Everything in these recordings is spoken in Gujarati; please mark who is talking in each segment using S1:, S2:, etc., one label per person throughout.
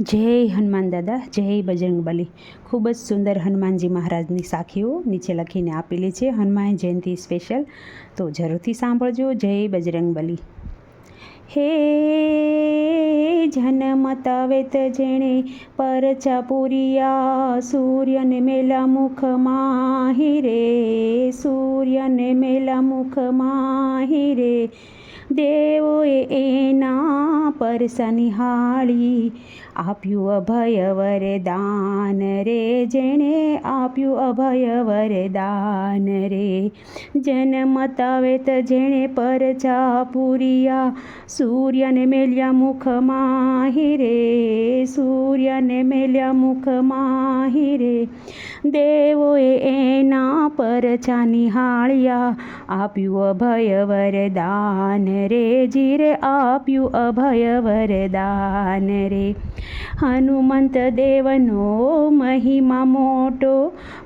S1: જય હનુમાન દાદા, જય બજરંગબલી ખૂબ જ સુંદર હનુમાનજી મહારાજની સાખીઓ નીચે લખીને આપેલી છે, હનુમાન જયંતિ સ્પેશિયલ. તો જરૂરથી સાંભળજો, જય બજરંગબલી હે જન્મ તવેત જેણે પરચા ચપુરિયા સૂર્યને મેલા મુખ માહી રે, સૂર્યને મેલા મુખ માહી રે. દેવોએ એના પર નિહાળી આપ્યું અભય વરદાન રે, જેણે આપ્યું અભય વરદાન રે. જન્મ તવેત જેણે પરચા પૂરિયા, સૂર્યને મેલ્યા મુખ માહી રે. સૂર્યને મેલ્યા મુખ માહી રે. દેવોએ એના પરચા નિહાળ્યા, આપ્યું અભય વરદાન રે. જીરે આપ્યું અભય વરદાન રે. હનુમંત દેવનો મહિમા મોટો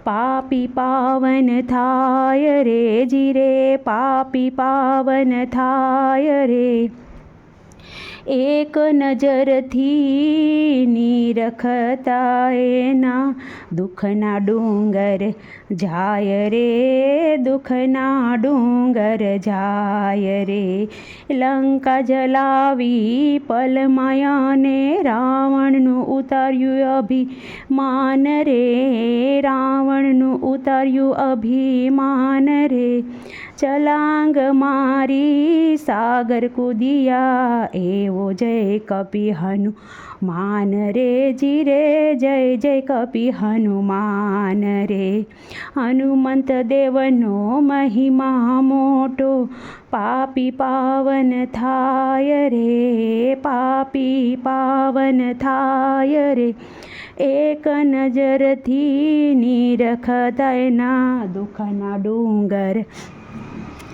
S1: પાપી પાવન થાય રે જીરે પાપી પાવન થાય રે એક નજરથી નિરખતા એના દુઃખના ડુંગર જાય રે, દુઃખના ડુંગર જાય રે. લંકા જલાવી પલમાયાને રાવણનું ઉતાર્યું અભિમાન રે, રાવણનું ઉતાર્યું અભિમાન રે. ચલાંગ મારી સાગર કુદિયા એવો જય કપી હનુમાન રે જી રે જય જય કપી હનુમાન રે હનુમંત દેવનો મહિમા મોટો પાપી પાવન થાય રે પાપી પાવન થાય રે એક નજરથી નિરખતા એના દુઃખના ડુંગર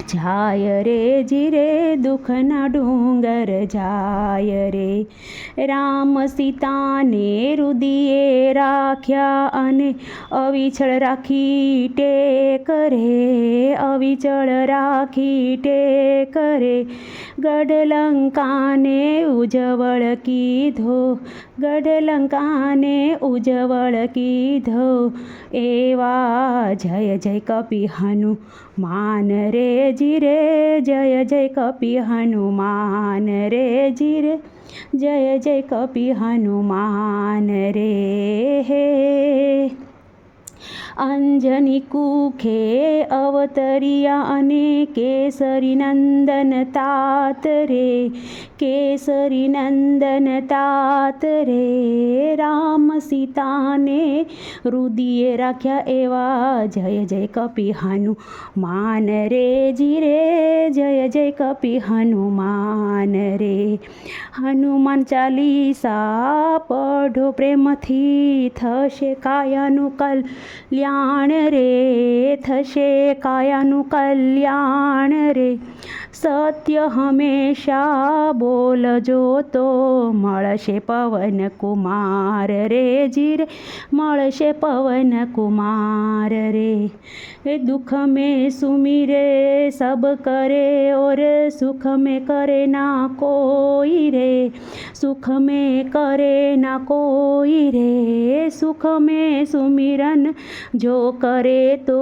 S1: જાય રે જીરે, દુઃખના ડુંગર જાય રે. રામ સીતાને રુદિએ રાખ્યા અને અવિછળ રાખી ટેક રે, અવિચળ રાખી ટેક રે. ગઢલંકાને ઉજવળ કીધો, ગઢલંકાને ઉજવળ કીધો. એવા જય જય કપી હનુમાન રે જી રે જય જય કપી હનુમાન રે જી રે જય જય કપી હનુમાન રે હે અંજની કુખે અવતરિયા અને કેસરી નંદન તાત રે, કેસરી નંદન તાત રે. રામ સીતાને રુદિએ રાખ્યા એવા, જય જય કપી હનુમાન રે જી રે, જય જય કપી હનુમાન રે. હનુમાન ચાલીસા, પઢો પ્રેમથી થશે કાયાનું કલ્યાણ રે થશે કાયાનું કલ્યાણ રે. સત્ય હંમેશા બોલજો તો મળશે પવન કુમાર રે જીર મળશે પવન કુમાર રે એ દુઃખ મેં સુમિરે સબ કરે ઓર સુખ મેં કરે ના કોઈ રે સુખ મેં કરે ના કોઈ રે સુખ મેં સુમિરન જો કરે તો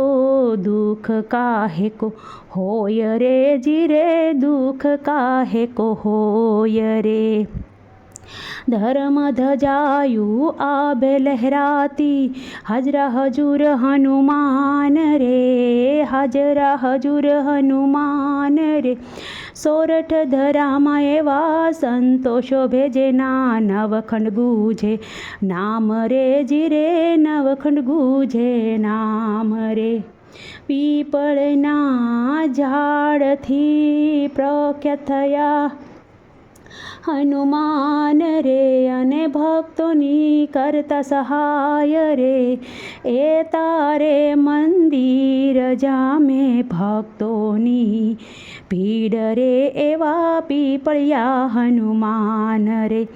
S1: દુઃખ કાહે કો હોય રે જી રે દુઃખ કાહે કો હોય રે? ધર્મ ધજાયું આભે લહેરાતી, હજરા હજુર હનુમાન રે, હજરા હજુર હનુમાન રે. સોરઠ ધરામાં એવા સંતોષો ભેજેના નવખંડ ગુજે, નામ રે જીરે, નવખંડ ગુજે, નામ રે. પીપળના ઝાડથી પ્રખ્યાત થયા. હનુમાન રે અને ભક્તોની કરતા સહાય રે. એ તારે મંદિર જામે ભક્તોની. ભીડ રે એવા પીપળિયા હનુમાન રે.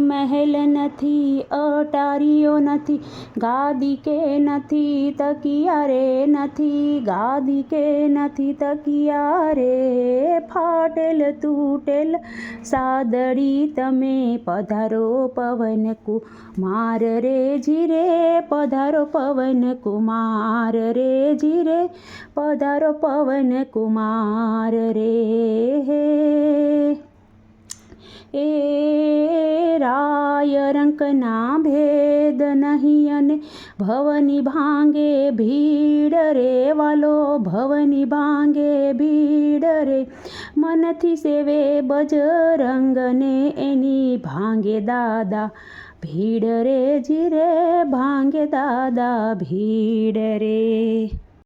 S1: મહેલ નથી, અટારીઓ નથી, ગાદી કે નથી, તકિયા રે નથી, ગાદી કે નથી, તકિયા રે. ફાટેલ તૂટેલ સાદડી તમે પધારો પવન કુમાર રે જીરે, પધારો પવન કુમાર રે જીરે, પધારો પવન કુમાર રે એ રાય રંકના ભેદ નહીં અને ભવની ભાંગે ભીડ રે વાલો, ભવની ભાંગે ભીડ રે. મનથી સેવે બજરંગને એની ભાંગે દાદા, ભીડ રે જીરે, ભાંગે દાદા, ભીડ રે.